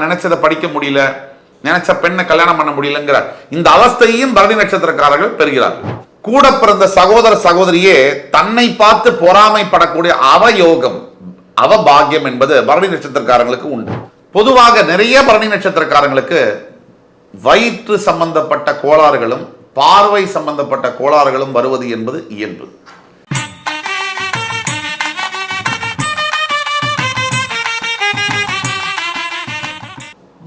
நினைச்சதை படிக்க முடியல நினைச்ச பெண்ணை கல்யாணம் பண்ண முடியலங்கிற இந்த அவஸ்தையும் பரணி நட்சத்திரக்காரர்கள் பெறுகிறார்கள். கூட பிறந்த சகோதர சகோதரியே தன்னை பார்த்து பொறாமைப்படக்கூடிய அவயோகம் அவபாகியம் என்பது பரணி நட்சத்திரக்காரங்களுக்கு உண்டு. பொதுவாக நிறைய பரணி நட்சத்திரக்காரங்களுக்கு வயிற்று சம்பந்தப்பட்ட கோளாறுகளும் பார்வை சம்பந்தப்பட்ட கோளாறுகளும் வருவது என்பது இயல்பு.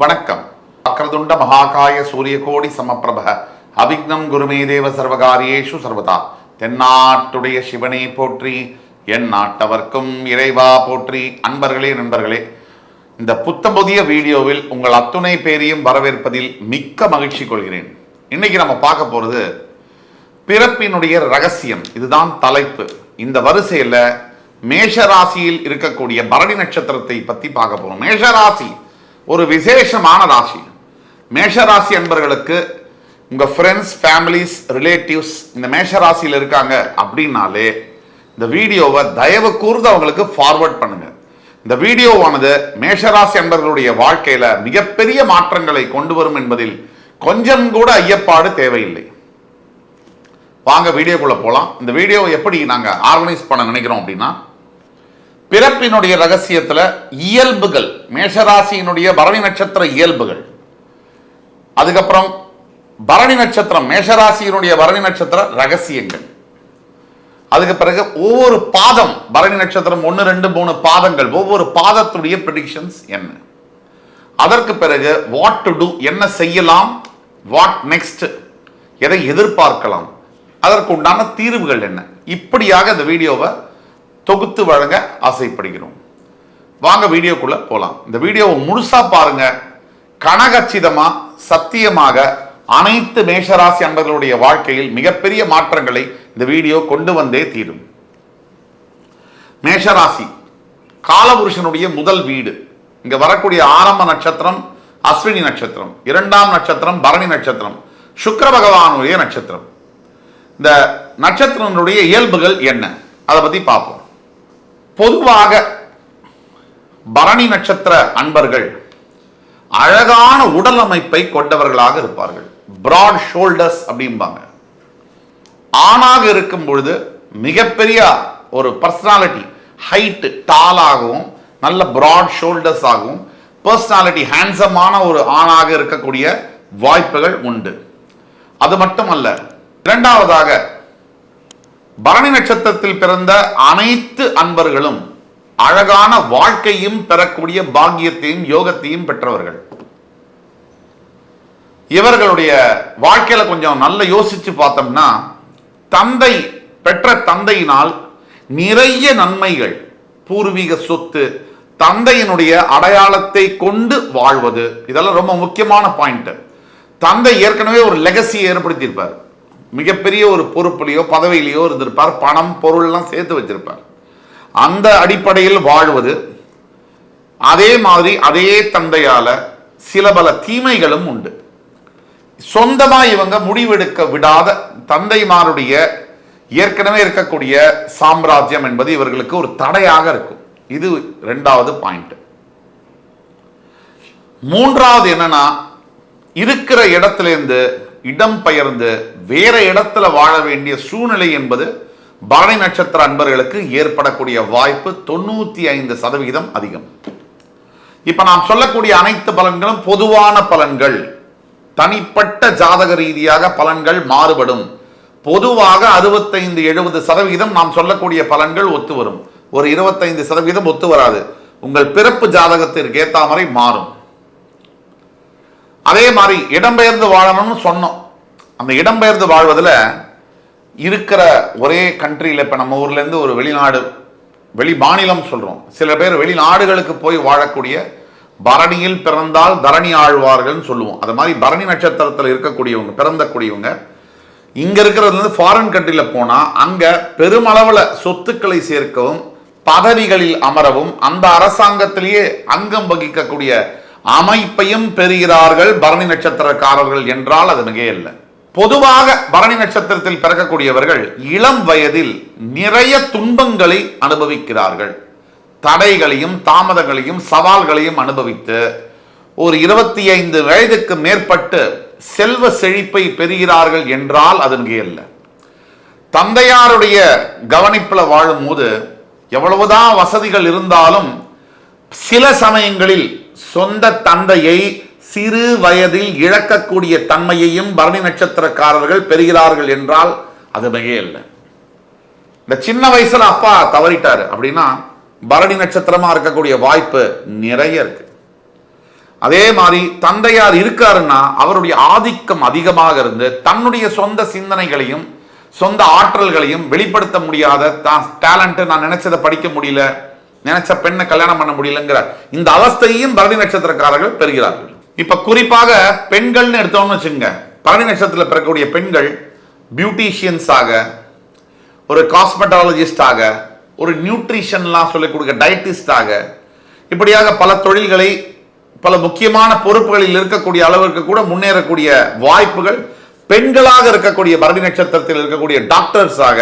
வணக்கம். அக்ரதுண்ட மகாகாய சூரிய கோடி சமப்பிரப அபிக்னம் குருமே தேவ சர்வகாரியேஷு சர்வதா. தென்னாட்டுடைய சிவனை போற்றி என் நாட்டவர்க்கும் இறைவா போற்றி. அன்பர்களே நண்பர்களே இந்த புத்தம் புதிய வீடியோவில் உங்கள் அத்துணை பேரையும் வரவேற்பதில் மிக்க மகிழ்ச்சி கொள்கிறேன். இன்னைக்கு நம்ம பார்க்க போறது பிறப்பினுடைய ரகசியம். இதுதான் தலைப்பு. இந்த வரிசையில் மேஷ ராசியில் இருக்கக்கூடிய பரணி நட்சத்திரத்தை பற்றி பார்க்க போகிறோம் மேஷ ராசி ஒரு விசேஷமான ராசி. மேஷ ராசி அன்பர்களுக்கு உங்கள் ஃப்ரெண்ட்ஸ் ஃபேமிலிஸ் ரிலேட்டிவ்ஸ் இந்த மேஷ ராசியில் இருக்காங்க அப்படின்னாலே இந்த வீடியோவை தயவு கூர்ந்து அவங்களுக்கு ஃபார்வர்ட் பண்ணுங்க. இந்த வீடியோவானது மேஷராசி அன்பர்களுடைய வாழ்க்கையில் மிகப்பெரிய மாற்றங்களை கொண்டு வரும் என்பதில் கொஞ்சம் கூட ஐயப்பாடு தேவையில்லை. வாங்க வீடியோக்குள்ளே போகலாம் இந்த வீடியோவை எப்படி நாங்கள் ஆர்கனைஸ் பண்ண நினைக்கிறோம் அப்படின்னா பிறப்பினுடைய ரகசியத்தில் இயல்புகள் மேஷராசியினுடைய பரணி நட்சத்திர இயல்புகள். அதுக்கப்புறம் பரணி நட்சத்திரம் மேஷராசியினுடைய பரணி நட்சத்திர ரகசியங்கள். அதுக்கு பிறகு ஒவ்வொரு பாதம் பரணி நட்சத்திரம் ஒன்று ரெண்டு மூணு பாதங்கள் ஒவ்வொரு பாதத்துடைய ப்ரிடிக்ஷன்ஸ் என்ன? அதற்கு பிறகு வாட் டு டூ என்ன செய்யலாம் வாட் நெக்ஸ்ட் எதை எதிர்பார்க்கலாம் அதற்கு உண்டான தீர்வுகள் என்ன? இப்படியாக இந்த வீடியோவை தொகுத்து வழங்க ஆசைப்படுகிறோம். வாங்க வீடியோக்குள்ள போலாம். இந்த வீடியோவை முழுசா பாருங்க. கனகச்சிதமா சத்தியமாக அனைத்து மேஷராசி அன்பர்களுடைய வாழ்க்கையில் மிகப்பெரிய மாற்றங்களை இந்த வீடியோ கொண்டு வந்தே தீரும். மேஷராசி காலபுருஷனுடைய முதல் வீடு. இங்க வரக்கூடிய ஆரம்ப நட்சத்திரம் அஸ்வினி நட்சத்திரம். இரண்டாம் நட்சத்திரம் பரணி நட்சத்திரம். சுக்கர பகவானுடைய நட்சத்திரம். இந்த நட்சத்திரங்களுடைய இயல்புகள் என்ன? அதை பத்தி பார்ப்போம். பொதுவாக பரணி நட்சத்திர அன்பர்கள் அழகான உடல் அமைப்பை கொண்டவர்களாக இருப்பார்கள். பிராட் ஷோல்டர்ஸ் அப்படிம்பாங்க. ஆணாக இருக்கும் பொழுது மிகப்பெரிய ஒரு பர்சனாலிட்டி ஹைட்டு டாலாகவும் நல்ல பிராட் ஷோல்டர்ஸ் ஆகவும் பர்சனாலிட்டி ஹேண்ட்ஸமான ஒரு ஆணாக இருக்கக்கூடிய வாய்ப்புகள் உண்டு. அது மட்டுமல்ல இரண்டாவதாக பரணி நட்சத்திரத்தில் பிறந்த அனைத்து அன்பர்களும் அழகான வாழ்க்கையும் பெறக்கூடிய பாக்கியத்தையும் யோகத்தையும் பெற்றவர்கள். இவர்களுடைய வாழ்க்கையில கொஞ்சம் நல்ல யோசிச்சு பார்த்தோம்னா தந்தை பெற்ற தந்தையினால் நிறைய நன்மைகள் பூர்வீக சொத்து தந்தையினுடைய அடையாளத்தை கொண்டு வாழ்வது இதெல்லாம் ரொம்ப முக்கியமான பாயிண்ட். தந்தை ஏற்கனவே ஒரு லெகசியை ஏற்படுத்தியிருப்பார். மிகப்பெரிய ஒரு பொறுப்புலையோ பதவியிலையோ இருந்திருப்பார். பணம் பொருள்லாம் சேர்த்து வச்சிருப்பார். அந்த அடிப்படையில் வாழ்வது அதே மாதிரி அதே தந்தையால சில பல தீமைகளும் உண்டு. சொந்தமா இவங்க முடிவெடுக்க விடாத தந்தைமாருடைய ஏற்கனவே இருக்கக்கூடிய சாம்ராஜ்யம் என்பது இவர்களுக்கு ஒரு தடையாக இருக்கும். இது ரெண்டாவது பாயிண்ட் மூன்றாவது என்னன்னா இருக்கிற இடத்துலேருந்து இடம் பெயர்ந்து வேற இடத்துல வாழ வேண்டிய சூழ்நிலை என்பது பரணி நட்சத்திர அன்பர்களுக்கு ஏற்படக்கூடிய வாய்ப்பு தொண்ணூத்தி ஐந்து சதவிகிதம் அதிகம். இப்ப நாம் சொல்லக்கூடிய அனைத்து பலன்களும் பொதுவான பலன்கள். தனிப்பட்ட ஜாதக ரீதியாக பலன்கள் மாறுபடும். பொதுவாக அறுபத்தைந்து எழுபது சதவிகிதம் நாம் சொல்லக்கூடிய பலன்கள் ஒத்து வரும் ஒரு இருபத்தைந்து சதவீதம் ஒத்து வராது உங்கள் பிறப்பு ஜாதகத்திற்கு ஏற்ற மாதிரி மாறும். அதே மாதிரி இடம்பெயர்ந்து வாழணும்னு சொன்னோம். அந்த இடம்பெயர்ந்து வாழ்வதில் இருக்கிற ஒரே கண்ட்ரியில் இப்போ நம்ம ஊர்லேருந்து ஒரு வெளிநாடு வெளி மாநிலம் சொல்கிறோம் சில பேர் வெளிநாடுகளுக்கு போய் வாழக்கூடிய பரணியில் பிறந்தால் தரணி ஆழ்வார்கள்னு சொல்லுவோம். அது மாதிரி பரணி நட்சத்திரத்தில் இருக்கக்கூடியவங்க பிறந்தக்கூடியவங்க இங்கே இருக்கிறது வந்து ஃபாரின் கண்ட்ரியில் போனால் அங்கே பெருமளவில் சொத்துக்களை சேர்க்கவும் பதவிகளில் அமரவும் அந்த அரசாங்கத்திலேயே அங்கம் வகிக்கக்கூடிய அமைப்பையும் பெறுகிறார்கள் பரணி நட்சத்திரக்காரர்கள் என்றால் அது மிகையல்ல பொதுவாக பரணி நட்சத்திரத்தில் பிறக்கக்கூடியவர்கள் இளம் வயதில் நிறைய துன்பங்களை அனுபவிக்கிறார்கள். தடைகளையும் தாமதங்களையும் சவால்களையும் அனுபவித்து ஒரு இருபத்தி ஐந்து வயதுக்கு மேற்பட்டு செல்வ செழிப்பை பெறுகிறார்கள் என்றால் அது மிகையல்ல தந்தையாருடைய கவனிப்பில் வாழும்போது எவ்வளவுதான் வசதிகள் இருந்தாலும் சில சமயங்களில் சொந்த தந்தையை சிறு வயதில் இழக்கக்கூடிய தன்மையையும் பரணி நட்சத்திரக்காரர்கள் பெறுகிறார்கள் என்றால் அது இல்லை. இந்த சின்ன வயசுல அப்பா தவறிட்டாரு அப்படின்னா பரணி நட்சத்திரமா இருக்கக்கூடிய வாய்ப்பு நிறைய இருக்கு. அதே மாதிரி தந்தையார் இருக்காருன்னா அவருடைய ஆதிக்கம் அதிகமாக இருந்து தன்னுடைய சொந்த சிந்தனைகளையும் சொந்த ஆற்றல்களையும் வெளிப்படுத்த முடியாத தான் டேலண்ட் நான் நினைச்சதை படிக்க முடியல. நினைச்ச பெண்ணை கல்யாணம் பண்ண முடியலங்கிற இந்த அவஸ்தையும் பரணி நட்சத்திரக்காரர்கள் பெறுகிறார்கள். இப்ப குறிப்பாக பெண்கள்னு எடுத்தோம்னு வச்சுங்க பரணி நட்சத்திரத்தில் பிறக்கக்கூடிய பெண்கள் பியூட்டிஷியன்ஸாக ஒரு காஸ்மெட்டாலஜிஸ்டாக ஒரு நியூட்ரிஷன்லாம் சொல்லிக் கொடுக்க டயட்டிஸ்டாக இப்படியாக பல தொழில்களை பல முக்கியமான பொறுப்புகளில் இருக்கக்கூடிய அளவிற்கு கூட முன்னேறக்கூடிய வாய்ப்புகள் பெண்களாக இருக்கக்கூடிய பரணி நட்சத்திரத்தில் இருக்கக்கூடிய டாக்டர்ஸாக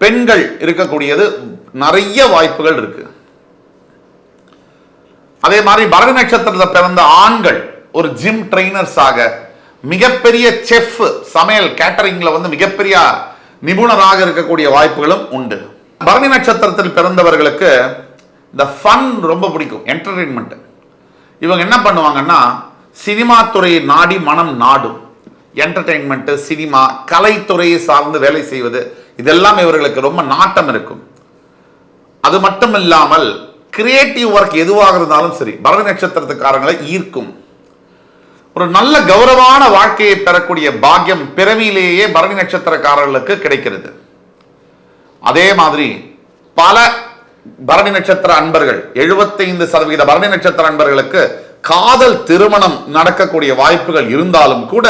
பெண்கள் இருக்கக்கூடியது நிறைய வாய்ப்புகள் இருக்குது அதே மாதிரி பரத நட்சத்திரத்தில் பிறந்த ஆண்கள் ஒரு ஜிம் ட்ரைனர்ஸாக மிகப்பெரிய செஃப் சமையல் கேட்டரிங்கில் வந்து மிகப்பெரிய நிபுணராக இருக்கக்கூடிய வாய்ப்புகளும் உண்டு. பரணி நட்சத்திரத்தில் பிறந்தவர்களுக்கு இந்த ஃபன் ரொம்ப பிடிக்கும் என்டர்டெயின்மெண்ட் இவங்க என்ன பண்ணுவாங்கன்னா சினிமா துறையை நாடி மனம் நாடும். என்டர்டெயின்மெண்ட்டு சினிமா கலைத்துறையை சார்ந்து வேலை செய்வது இதெல்லாம் இவர்களுக்கு ரொம்ப நாட்டம் இருக்கும். அது மட்டும் இல்லாமல் கிரியேட்டிவ் ஒர்க் எதுவாக இருந்தாலும் சரி பரணி நட்சத்திரத்துக்காரங்களை ஈர்க்கும். ஒரு நல்ல கௌரவமான வாழ்க்கையை பெறக்கூடிய பாக்கியம் பிறவியிலேயே பரணி நட்சத்திரக்காரர்களுக்கு கிடைக்கிறது. அதே மாதிரி பல பரணி நட்சத்திர அன்பர்கள் 75% சதவீத பரணி நட்சத்திர அன்பர்களுக்கு காதல் திருமணம் நடக்கக்கூடிய வாய்ப்புகள் இருந்தாலும் கூட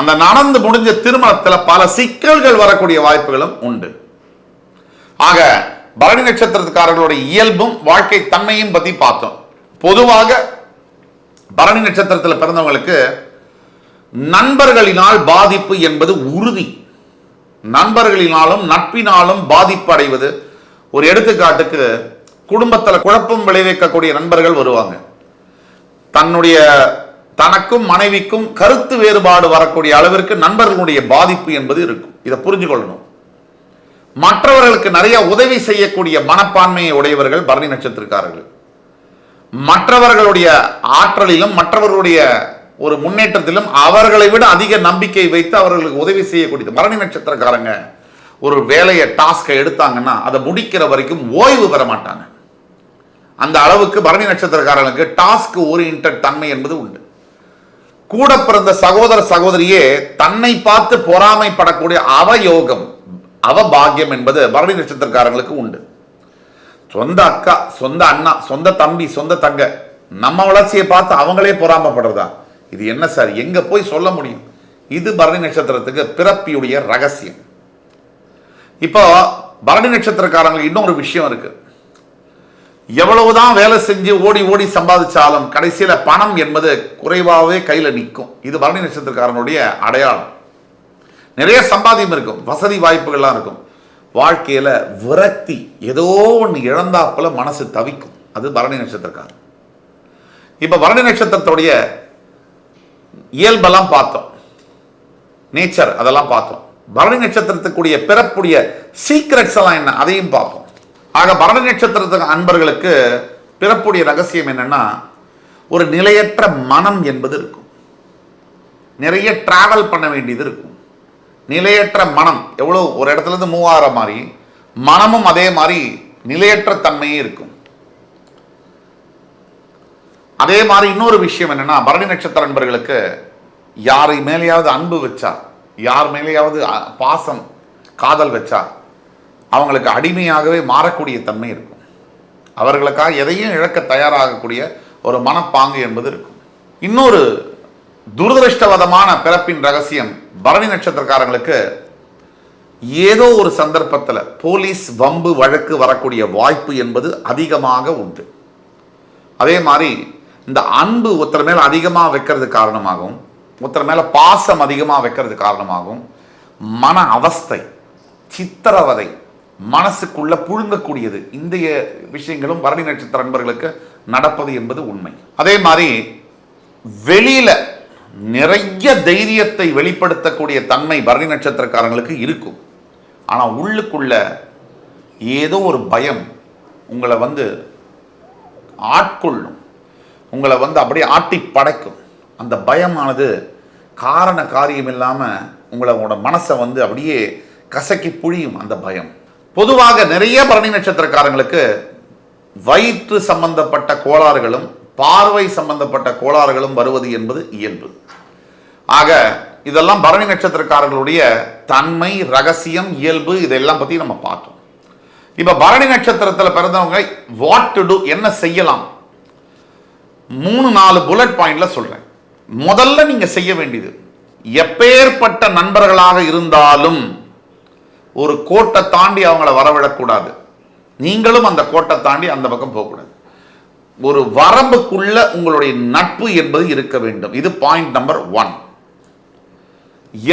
அந்த நடந்து முடிஞ்ச திருமணத்தில் பல சிக்கல்கள் வரக்கூடிய வாய்ப்புகளும் உண்டு. ஆக பரணி நட்சத்திரக்காரர்களுடைய இயல்பும் வாழ்க்கை தன்மையும் பற்றி பார்த்தோம். பொதுவாக பரணி நட்சத்திரத்தில் பிறந்தவங்களுக்கு நண்பர்களினால் பாதிப்பு என்பது உறுதி. நண்பர்களினாலும் நட்பினாலும் பாதிப்பு அடைவது. ஒரு எடுத்துக்காட்டுக்கு குடும்பத்தில் குழப்பம் விளைவிக்கக்கூடிய நண்பர்கள் வருவாங்க. தன்னுடைய தனக்கும் மனைவிக்கும் கருத்து வேறுபாடு வரக்கூடிய அளவிற்கு நண்பர்களுடைய பாதிப்பு என்பது இருக்கும். இதை புரிஞ்சுக்கொள்ளணும். மற்றவர்களுக்கு நிறைய உதவி செய்யக்கூடிய மனப்பான்மையை உடையவர்கள் பரணி நட்சத்திரக்காரர்கள். மற்றவர்களுடைய ஆற்றலிலும் மற்றவர்களுடைய ஒரு முன்னேற்றத்திலும் அவர்களை விட அதிக நம்பிக்கை வைத்து அவர்களுக்கு உதவி செய்யக்கூடியது. பரணி நட்சத்திரக்காரங்க ஒரு வேலையை டாஸ்கை எடுத்தாங்கன்னா அதை முடிக்கிற வரைக்கும் ஓய்வு பெற மாட்டாங்க. அந்த அளவுக்கு பரணி நட்சத்திரக்காரர்களுக்கு டாஸ்க் ஓரியன்ட் தன்மை என்பது உண்டு. கூட பிறந்த சகோதர சகோதரியே தன்னை பார்த்து பொறாமைப்படக்கூடிய அவயோகம் அவபாகியம் என்பது பரணி நட்சத்திரக்காரங்களுக்கு உண்டு. சொந்த அக்கா சொந்த அண்ணா சொந்த தம்பி சொந்த தங்க நம்ம வளர்ச்சியை பார்த்து அவங்களே பொறாமப்படுறதா? இது என்ன சார்? எங்க போய் சொல்ல முடியும்? இது பரணி நட்சத்திரத்துக்கு பிறப்பியுடைய ரகசியம். இப்போ பரணி நட்சத்திரக்காரங்களுக்கு இன்னொரு விஷயம் இருக்கு. எவ்வளவுதான் வேலை செஞ்சு ஓடி ஓடி சம்பாதிச்சாலும் கடைசியில பணம் என்பது குறைவாகவே கையில் நிற்கும். இது பரணி நட்சத்திரக்காரனுடைய அடையாளம். நிறைய சம்பாதியம் இருக்கும். வசதி வாய்ப்புகள்லாம் இருக்கும். வாழ்க்கையில் விரக்தி ஏதோ ஒன்று இழந்தாப்புல மனசு தவிக்கும். அது பரணி நட்சத்திரக்காரன். இப்போ பரணி நட்சத்திரத்துடைய இயல்பெல்லாம் பார்த்தோம். நேச்சர் அதெல்லாம் பார்த்தோம். பரணி நட்சத்திரத்துக்குரிய பிறப்புடைய சீக்ரெட்ஸ் எல்லாம் என்ன? அதையும் பார்ப்போம். ஆக பரணி நட்சத்திரத்துக்கு அன்பர்களுக்கு பிறப்புடைய ரகசியம் என்னன்னா ஒரு நிலையற்ற மனம் என்பது இருக்கும். நிறைய டிராவல் பண்ண வேண்டியது இருக்கும். நிலையற்ற மனம். எவ்வளோ ஒரு இடத்துல இருந்து மூவ் ஆகிற மாதிரி மனமும் அதே மாதிரி நிலையற்ற தன்மையே இருக்கும். அதே மாதிரி இன்னொரு விஷயம் என்னன்னா பரணி நட்சத்திர நண்பர்களுக்கு யார் மேலேயாவது அன்பு வச்சா யார் மேலேயாவது பாசம் காதல் வச்சா அவங்களுக்கு அடிமையாகவே மாறக்கூடிய தன்மை இருக்கும். அவர்களுக்காக எதையும் இழக்க தயாராகக்கூடிய ஒரு மனப்பாங்கு என்பது இருக்கும். இன்னொரு துரதிருஷ்டவதமான பிறப்பின் ரகசியம் பரணி நட்சத்திரக்காரங்களுக்கு ஏதோ ஒரு சந்தர்ப்பத்தில் போலீஸ் வம்பு வழக்கு வரக்கூடிய வாய்ப்பு என்பது அதிகமாக உண்டு. அதே மாதிரி இந்த அன்பு ஒருத்தர் மேலே அதிகமாக வைக்கிறது காரணமாகவும் ஒருத்தர் மேலே பாசம் அதிகமாக வைக்கிறது காரணமாகவும் மன அவஸ்தை சித்திரவதை மனசுக்குள்ள புழுங்கக்கூடியது இந்த விஷயங்களும் பரணி நட்சத்திர நண்பர்களுக்கு நடப்பது என்பது உண்மை. அதே மாதிரி வெளியில நிறைய தைரியத்தை வெளிப்படுத்தக்கூடிய தன்மை பரணி நட்சத்திரக்காரங்களுக்கு இருக்கும். ஆனால் உள்ளுக்குள்ள ஏதோ ஒரு பயம் உங்களை வந்து ஆட்கொள்ளும். உங்களை வந்து அப்படியே ஆட்டி படைக்கும். அந்த பயமானது காரண காரியம் இல்லாமல் உங்களை உங்களோட மனசை வந்து அப்படியே கசக்கி புழியும் அந்த பயம். பொதுவாக நிறைய பரணி நட்சத்திரக்காரங்களுக்கு வயிற்று சம்பந்தப்பட்ட கோளாறுகளும் பார்வை சம்பந்தப்பட்ட கோளாறுகளும் வருவது என்பது இயல்பு. ஆக இதெல்லாம் பரணி நட்சத்திரக்காரர்களுடைய தன்மை ரகசியம் இயல்பு இதெல்லாம் பற்றி நம்ம பார்த்தோம். இப்போ பரணி நட்சத்திரத்தில் பிறந்தவங்க வாட் டு டூ என்ன செய்யலாம்? மூணு நாலு புல்லட் பாயிண்ட்ல சொல்றேன். முதல்ல நீங்க செய்ய வேண்டியது எப்பேற்பட்ட நண்பர்களாக இருந்தாலும் ஒரு கோட்டை தாண்டி அவங்கள வரவிடக்கூடாது. நீங்களும் அந்த கோட்டை தாண்டி அந்த பக்கம் போகக்கூடாது. ஒரு வரம்புக்குள்ள உங்களுடைய நட்பு என்பது இருக்க வேண்டும். இது பாயிண்ட் நம்பர் ஒன்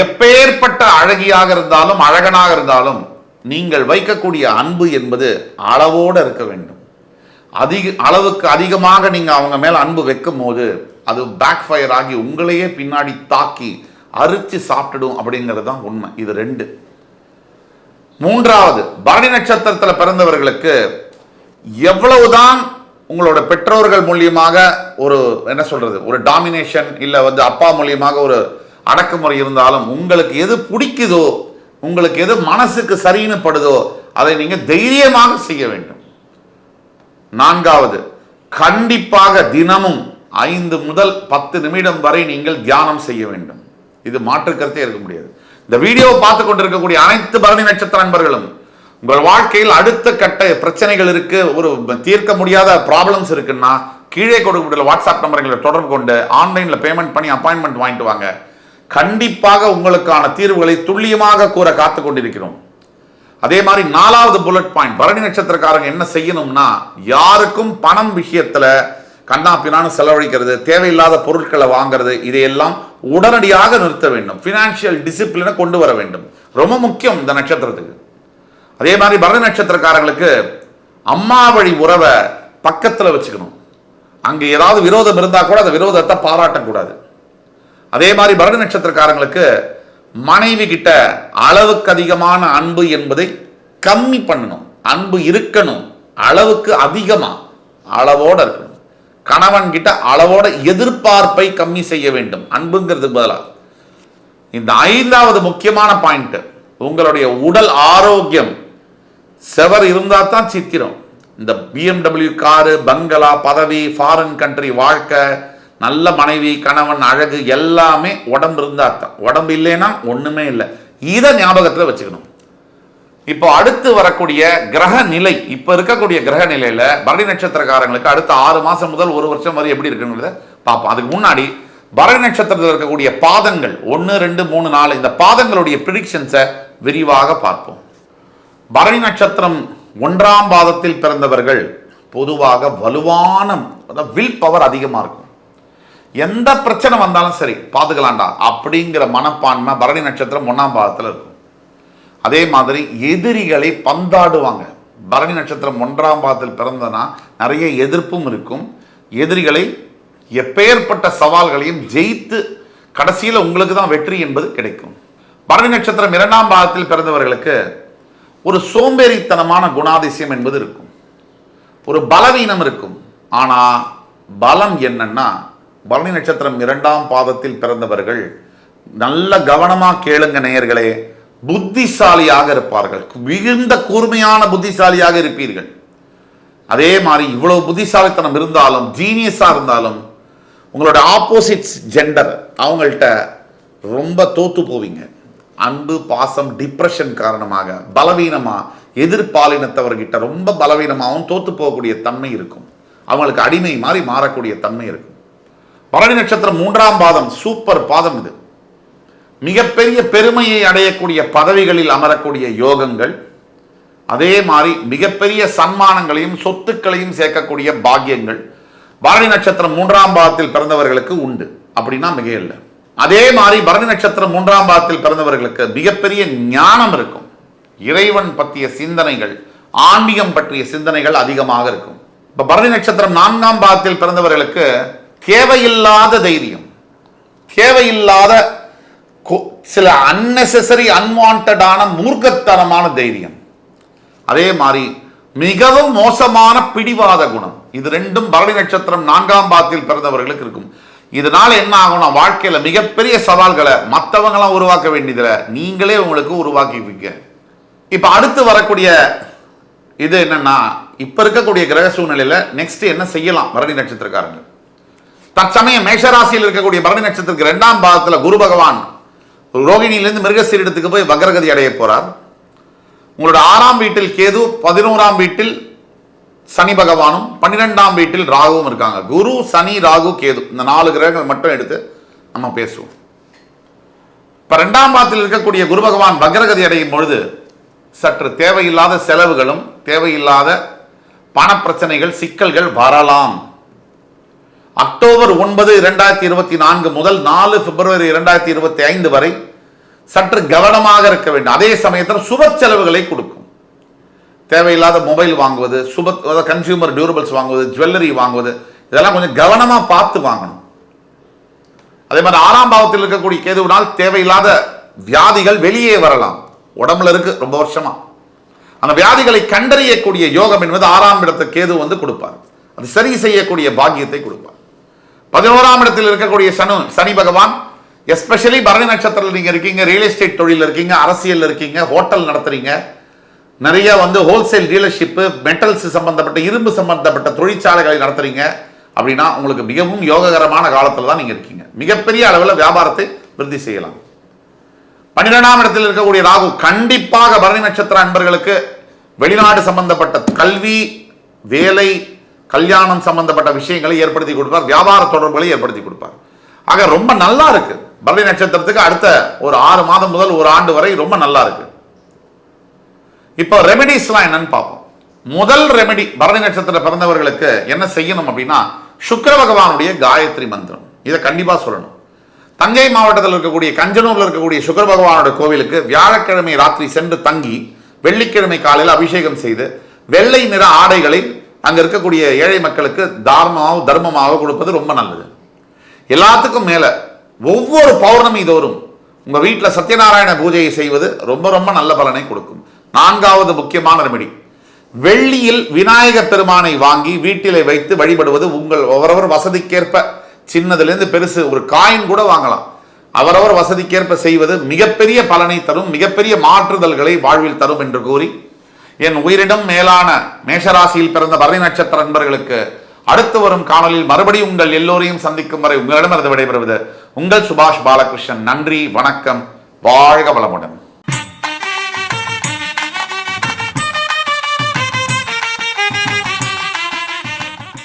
எப்பேற்பட்ட அழகியாக இருந்தாலும் அழகனாக இருந்தாலும் நீங்கள் வைக்கக்கூடிய அன்பு என்பது அளவோடு இருக்க வேண்டும். அதிக அளவுக்கு அதிகமாக நீங்கள் அவங்க மேல் அன்பு வைக்கும் போது அது பேக் ஃபயர் ஆகி உங்களையே பின்னாடி தாக்கி அரிச்சு சாப்பிட்டுடும் அப்படிங்கிறது தான் உண்மை. இது ரெண்டு. மூன்றாவது பரணி நட்சத்திரத்தில் பிறந்தவர்களுக்கு எவ்வளவுதான் உங்களோட பெற்றோர்கள் மூலியமாக ஒரு என்ன சொல்றது ஒரு டாமினேஷன் இல்லை வந்து அப்பா மூலியமாக ஒரு அடக்குமுறை இருந்தாலும் உங்களுக்கு எது பிடிக்குதோ உங்களுக்கு எது மனசுக்கு சரின்னு படுதோ அதை நீங்கள் தைரியமாக செய்ய வேண்டும். நான்காவது கண்டிப்பாக தினமும் ஐந்து முதல் பத்து நிமிடம் வரை நீங்கள் தியானம் செய்ய வேண்டும். இது மாற்று கருத்தே இருக்க முடியாது. இந்த வீடியோவை பார்த்து கொண்டிருக்கக்கூடிய அனைத்து பரணி நட்சத்திர நண்பர்களும் உங்கள் வாழ்க்கையில் அடுத்த கட்ட பிரச்சனைகள் இருக்கு ஒரு தீர்க்க முடியாத ப்ராப்ளம்ஸ் இருக்குன்னா கீழே கொடுக்கக்கூடிய வாட்ஸ்அப் நம்பர்களை தொடர்பு கொண்டு ஆன்லைனில் பேமெண்ட் பண்ணி அப்பாயின்மெண்ட் வாங்கிட்டு வாங்க. கண்டிப்பாக உங்களுக்கான தீர்வுகளை துல்லியமாக கூற காத்து கொண்டிருக்கிறோம். அதே மாதிரி நாலாவது புல்லட் பாயிண்ட் பரணி நட்சத்திரக்காரங்க என்ன செய்யணும்னா யாருக்கும் பணம் விஷயத்துல கண்ணா பின்னான்னு செலவழிக்கிறது தேவையில்லாத பொருட்களை வாங்குறது இதையெல்லாம் உடனடியாக நிறுத்த வேண்டும். பினான்சியல் டிசிப்ளினை கொண்டு வர வேண்டும். ரொம்ப முக்கியம் இந்த நட்சத்திரத்துக்கு. அதே மாதிரி பரணி நட்சத்திரக்காரங்களுக்கு அம்மா வழி உறவை பக்கத்தில் வச்சுக்கணும். அங்கே ஏதாவது விரோதம் இருந்தால் கூட அந்த விரோதத்தை பாராட்டக்கூடாது அதே மாதிரி பரணி நட்சத்திரக்காரங்களுக்கு மனைவி கிட்ட அளவுக்கு அதிகமான அன்பு என்பதை கம்மி பண்ணணும். அன்பு இருக்கணும். அளவுக்கு அதிகமாக அளவோட இருக்கணும். கணவன் கிட்ட அளவோட எதிர்பார்ப்பை கம்மி செய்ய வேண்டும். அன்புங்கிறதுக்கு பதிலாக இந்த ஐந்தாவது முக்கியமான பாயிண்ட் உங்களுடைய உடல் ஆரோக்கியம். செவர் இருந்தால் தான் சித்திரம். இந்த பிஎம்டபிள்யூ காரு பங்களா பதவி ஃபாரின் கண்ட்ரி வாழ்க்கை நல்ல மனைவி கணவன் அழகு எல்லாமே உடம்பு இருந்தால் தான். உடம்பு இல்லைன்னா ஒன்றுமே இல்லை. இதை ஞாபகத்தில் வச்சுக்கணும். இப்போ அடுத்து வரக்கூடிய கிரக நிலை இப்போ இருக்கக்கூடிய கிரக நிலையில் பரணி நட்சத்திரக்காரங்களுக்கு அடுத்த ஆறு மாதம் முதல் ஒரு வருஷம் வரை எப்படி இருக்குங்கிறத பார்ப்போம். அதுக்கு முன்னாடி பரணி நட்சத்திரத்தில் இருக்கக்கூடிய பாதங்கள் ஒன்று ரெண்டு மூணு நாலு இந்த பாதங்களுடைய ப்ரிடிக்ஷன்ஸை விரிவாக பார்ப்போம். பரணி நட்சத்திரம் ஒன்றாம் பாதத்தில் பிறந்தவர்கள் பொதுவாக வலுவான வில் பவர் அதிகமாக இருக்கும். எந்த பிரச்சனை வந்தாலும் சரி பார்த்துக்கலாம்டா அப்படிங்கிற மனப்பான்மை பரணி நட்சத்திரம் ஒன்றாம் பாதத்தில் இருக்கும். அதே மாதிரி எதிரிகளை பந்தாடுவாங்க. பரணி நட்சத்திரம் ஒன்றாம் பாதத்தில் பிறந்தனா நிறைய எதிர்ப்பும் இருக்கும். எதிரிகளை எப்பேற்பட்ட சவால்களையும் ஜெயித்து கடைசியில் உங்களுக்கு தான் வெற்றி என்பது கிடைக்கும். பரணி நட்சத்திரம் இரண்டாம் பாதத்தில் பிறந்தவர்களுக்கு ஒரு சோம்பேறித்தனமான குணாதிசயம் என்பது இருக்கும். ஒரு பலவீனம் இருக்கும். ஆனால் பலம் என்னன்னா பரணி நட்சத்திரம் இரண்டாம் பாதத்தில் பிறந்தவர்கள் நல்ல கவனமாக கேளுங்க நேயர்களே புத்திசாலியாக இருப்பார்கள். மிகுந்த கூர்மையான புத்திசாலியாக இருப்பீர்கள். அதே மாதிரி இவ்வளவு புத்திசாலித்தனம் இருந்தாலும் ஜீனியஸாக இருந்தாலும் உங்களோட ஆப்போசிட்ஸ் ஜெண்டர் அவங்கள்ட்ட ரொம்ப தோத்து போவீங்க. அன்பு பாசம் டிப்ரெஷன் காரணமாக பலவீனமாக எதிர்பாலினத்தவர்கிட்ட ரொம்ப பலவீனமாகவும் தோத்து போகக்கூடிய தன்மை இருக்கும். அவங்களுக்கு அடிமை மாதிரி மாறக்கூடிய தன்மை இருக்கும். பரணி நட்சத்திரம் மூன்றாம் பாதம் சூப்பர் பாதம் இது. மிகப்பெரிய பெருமையை அடையக்கூடிய பதவிகளில் அமரக்கூடிய யோகங்கள் அதே மாதிரி மிகப்பெரிய சன்மானங்களையும் சொத்துக்களையும் சேர்க்கக்கூடிய பாக்கியங்கள் பரணி நட்சத்திரம் மூன்றாம் பாதத்தில் பிறந்தவர்களுக்கு உண்டு. அப்படின்னா மிக இல்லை அதே மாதிரி பரணி நட்சத்திரம் மூன்றாம் பாதத்தில் பிறந்தவர்களுக்கு மிகப்பெரிய ஞானம் இருக்கும். இறைவன் பற்றிய சிந்தனைகள் ஆன்மீகம் பற்றிய சிந்தனைகள் அதிகமாக இருக்கும். இப்ப பரணி நட்சத்திரம் நான்காம் பாதத்தில் பிறந்தவர்களுக்கு தேவையில்லாத தைரியம் தேவையில்லாத சில அன்னெசரி அன்வான்டான மூர்க்கத்தனமான தைரியம். அதே மாதிரி மிகவும் மோசமான பிடிவாத குணம். இது ரெண்டும் பரணி நட்சத்திரம் நான்காம் பாதத்தில் பிறந்தவர்களுக்கு இருக்கும். இதனால என்ன ஆகும்னா வாழ்க்கையில மிகப்பெரிய சவால்களை மற்றவங்களாம் உருவாக்க வேண்டியதில் நீங்களே உங்களுக்கு உருவாக்கிப்பீங்க இப்போ அடுத்து வரக்கூடிய இது என்னன்னா இப்ப இருக்கக்கூடிய கிரக சூழ்நிலையில நெக்ஸ்ட் என்ன செய்யலாம்? பரணி நட்சத்திரக்காரங்க தற்சமயம் மேஷராசியில் இருக்கக்கூடிய பரணி நட்சத்திரத்துக்கு இரண்டாம் பாகத்தில் குரு பகவான் ரோகிணியிலிருந்து மிருகசீரிடத்துக்கு போய் வக்ரகதி அடைய போறார். உங்களோட ஆறாம் வீட்டில் கேது பதினோராம் வீட்டில் சனி பகவானும் பன்னிரெண்டாம் வீட்டில் ராகுவும் இருக்காங்க. குரு சனி ராகு கேது. இந்த நாலு கிரகங்கள் மட்டும் எடுத்து நம்ம பேசுவோம். இப்போ ரெண்டாம் பாதத்தில் இருக்கக்கூடிய குரு பகவான் பக்ரகதி அடையும் பொழுது சற்று தேவையில்லாத செலவுகளும் தேவையில்லாத பணப்பிரச்சனைகள் சிக்கல்கள் வரலாம். அக்டோபர் ஒன்பது இரண்டாயிரத்தி இருபத்தி நான்கு முதல் நாலு பிப்ரவரி இரண்டாயிரத்தி இருபத்தி ஐந்து வரை சற்று கவனமாக இருக்க வேண்டும். அதே சமயத்தில் சுப செலவுகளை கொடுக்கும். தேவையில்லாத மொபைல் வாங்குவது சுப கன்சியூமர் டியூரபிள்ஸ் வாங்குவது ஜுவல்லரி வாங்குவது இதெல்லாம் கொஞ்சம் கவனமா பார்த்து வாங்கணும். அதே மாதிரி ஆறாம் பாவத்தில் இருக்கக்கூடிய கேதுவினால் தேவையில்லாத வியாதிகள் வெளியே வரலாம். உடம்புல இருக்கு ரொம்ப வருஷமா. அந்த வியாதிகளை கண்டறியக்கூடிய யோகம் என்பது ஆறாம் இடத்தை கேது வந்து கொடுப்பார். அது சரி செய்யக்கூடிய பாக்கியத்தை கொடுப்பார். பதினோராம் இடத்தில் இருக்கக்கூடிய சனு சனி பகவான் எஸ்பெஷலி பரணி நட்சத்திரத்தில் நீங்க இருக்கீங்க ரியல் எஸ்டேட் தொழில் இருக்கீங்க அரசியல் இருக்கீங்க ஹோட்டல் நடத்துறீங்க நிறைய வந்து ஹோல்சேல் டீலர்ஷிப்பு மெட்டல்ஸ் சம்பந்தப்பட்ட இரும்பு சம்பந்தப்பட்ட தொழிற்சாலைகளை நடத்துறீங்க அப்படின்னா உங்களுக்கு மிகவும் யோககரமான காலத்தில் தான் நீங்கள் இருக்கீங்க. மிகப்பெரிய அளவில் வியாபாரத்தை விருத்தி செய்யலாம். பன்னிரெண்டாம் இடத்தில் இருக்கக்கூடிய ராகு கண்டிப்பாக பரணி நட்சத்திர அன்பர்களுக்கு வெளிநாடு சம்பந்தப்பட்ட கல்வி வேலை கல்யாணம் சம்பந்தப்பட்ட விஷயங்களை ஏற்படுத்தி கொடுப்பார். வியாபார தொடர்புகளை ஏற்படுத்தி கொடுப்பார். ஆக ரொம்ப நல்லா இருக்கு. பரணி நட்சத்திரத்துக்கு அடுத்த ஒரு ஆறு மாதம் முதல் ஒரு ஆண்டு வரை ரொம்ப நல்லா இருக்குது இப்போ ரெமெடிஸ்லாம் என்னன்னு பார்ப்போம். முதல் ரெமெடி பரணி நட்சத்திர பிறந்தவர்களுக்கு என்ன செய்யணும் அப்படின்னா சுக்கர பகவானுடைய காயத்ரி மந்திரம். இதை கண்டிப்பாக சொல்லணும். தஞ்சை மாவட்டத்தில் இருக்கக்கூடிய கஞ்சனூரில் இருக்கக்கூடிய சுக்கர பகவானோட கோவிலுக்கு வியாழக்கிழமை ராத்திரி சென்று தங்கி வெள்ளிக்கிழமை காலையில் அபிஷேகம் செய்து வெள்ளை நிற ஆடைகளை அங்கே இருக்கக்கூடிய ஏழை மக்களுக்கு தார்மமாகவும் தர்மமாக கொடுப்பது ரொம்ப நல்லது. எல்லாத்துக்கும் மேலே ஒவ்வொரு பௌர்ணமி தோறும் உங்கள் வீட்டில் சத்யநாராயண பூஜையை செய்வது ரொம்ப ரொம்ப நல்ல பலனை கொடுக்கும். நான்காவது முக்கியமான ரெமெடி. வெள்ளியில் விநாயக பெருமானை வாங்கி வீட்டிலே வைத்து வழிபடுவது உங்கள் அவரவர் வசதிக்கேற்ப. சின்னதுலேருந்து பெருசு ஒரு காயின் கூட வாங்கலாம். அவரவர் வசதிக்கேற்ப செய்வது மிகப்பெரிய பலனை தரும் மிகப்பெரிய மாற்றுதல்களை வாழ்வில் தரும் என்று கூறி என் உயிரிடம் மேலான மேஷராசியில் பிறந்த பரணி நட்சத்திர நண்பர்களுக்கு அடுத்து வரும் காணொலியில் மறுபடியும் உங்கள் எல்லோரையும் சந்திக்கும் வரை உங்களிடமிருந்து விடைபெறுவது உங்கள் சுபாஷ் பாலகிருஷ்ணன். நன்றி வணக்கம் வாழ்க வளமுடன்.